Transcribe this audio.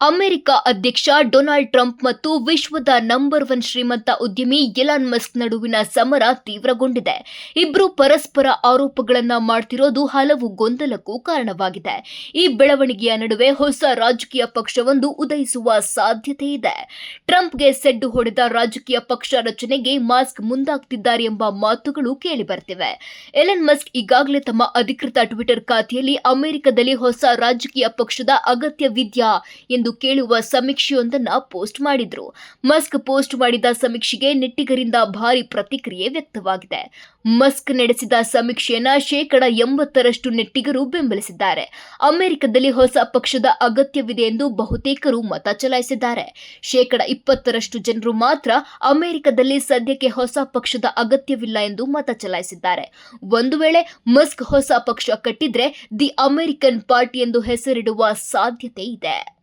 America ಅಧ್ಯಕ್ಷ Donald Trump ಮತ್ತು ವಿಶ್ವದ ನಂಬರ್ ಒನ್ ಶ್ರೀಮಂತ ಉದ್ಯಮಿ ಎಲಾನ್ ಮಸ್ಕ್ ನಡುವಿನ ಸಮರ ತೀವ್ರಗೊಂಡಿದೆ. ಇಬ್ಬರು ಪರಸ್ಪರ ಆರೋಪಗಳನ್ನ ಮಾಡ್ತಿರೋದು ಹಲವು ಗೊಂದಲಕ್ಕೂ ಕಾರಣವಾಗಿದೆ. ಈ ಬೆಳವಣಿಗೆಯ ನಡುವೆ ಹೊಸ ರಾಜಕೀಯ ಪಕ್ಷವೊಂದು ಉದಯಿಸುವ ಸಾಧ್ಯತೆ ಇದೆ. ಟ್ರಂಪ್ಗೆ ಸೆಡ್ಡು ಹೊಡೆದ ರಾಜಕೀಯ ಪಕ್ಷ ರಚನೆಗೆ ಮಾಸ್ಕ್ ಮುಂದಾಗ್ತಿದ್ದಾರೆ ಎಂಬ ಮಾತುಗಳು ಕೇಳಿಬರ್ತಿವೆ. ಎಲನ್ ಮಸ್ಕ್ ಈಗಾಗಲೇ ತಮ್ಮ ಅಧಿಕೃತ ಟ್ವಿಟರ್ ಖಾತೆಯಲ್ಲಿ ಅಮೆರಿಕದಲ್ಲಿ ಹೊಸ ರಾಜಕೀಯ ಪಕ್ಷದ ಅಗತ್ಯವಿದ್ಯಾ ಎಂದು ಕೇಳುವ ಸಮೀಕ್ಷೆಯೊಂದನ್ನು ಪೋಸ್ಟ್ ಮಾಡಿದ್ರು. ಮಸ್ಕ್ ಪೋಸ್ಟ್ ಮಾಡಿದ ಸಮೀಕ್ಷೆಗೆ ನೆಟ್ಟಿಗರಿಂದ ಭಾರಿ ಪ್ರತಿಕ್ರಿಯೆ ವ್ಯಕ್ತವಾಗಿದೆ. ಮಸ್ಕ್ ನಡೆಸಿದ ಸಮೀಕ್ಷೆಯನ್ನ ಶೇಕಡ ಎಂಬತ್ತರಷ್ಟು ನೆಟ್ಟಿಗರು ಬೆಂಬಲಿಸಿದ್ದಾರೆ. ಅಮೆರಿಕದಲ್ಲಿ ಹೊಸ ಪಕ್ಷದ ಅಗತ್ಯವಿದೆ ಎಂದು ಬಹುತೇಕರು ಮತ ಚಲಾಯಿಸಿದ್ದಾರೆ. ಶೇಕಡ ಇಪ್ಪತ್ತರಷ್ಟು ಜನರು ಮಾತ್ರ ಅಮೆರಿಕದಲ್ಲಿ ಸದ್ಯಕ್ಕೆ ಹೊಸ ಪಕ್ಷದ ಅಗತ್ಯವಿಲ್ಲ ಎಂದು ಮತ ಚಲಾಯಿಸಿದ್ದಾರೆ. ಒಂದು ವೇಳೆ ಮಸ್ಕ್ ಹೊಸ ಪಕ್ಷ ಕಟ್ಟಿದ್ರೆ ದಿ ಅಮೆರಿಕನ್ ಪಾರ್ಟಿ ಎಂದು ಹೆಸರಿಡುವ ಸಾಧ್ಯತೆ ಇದೆ.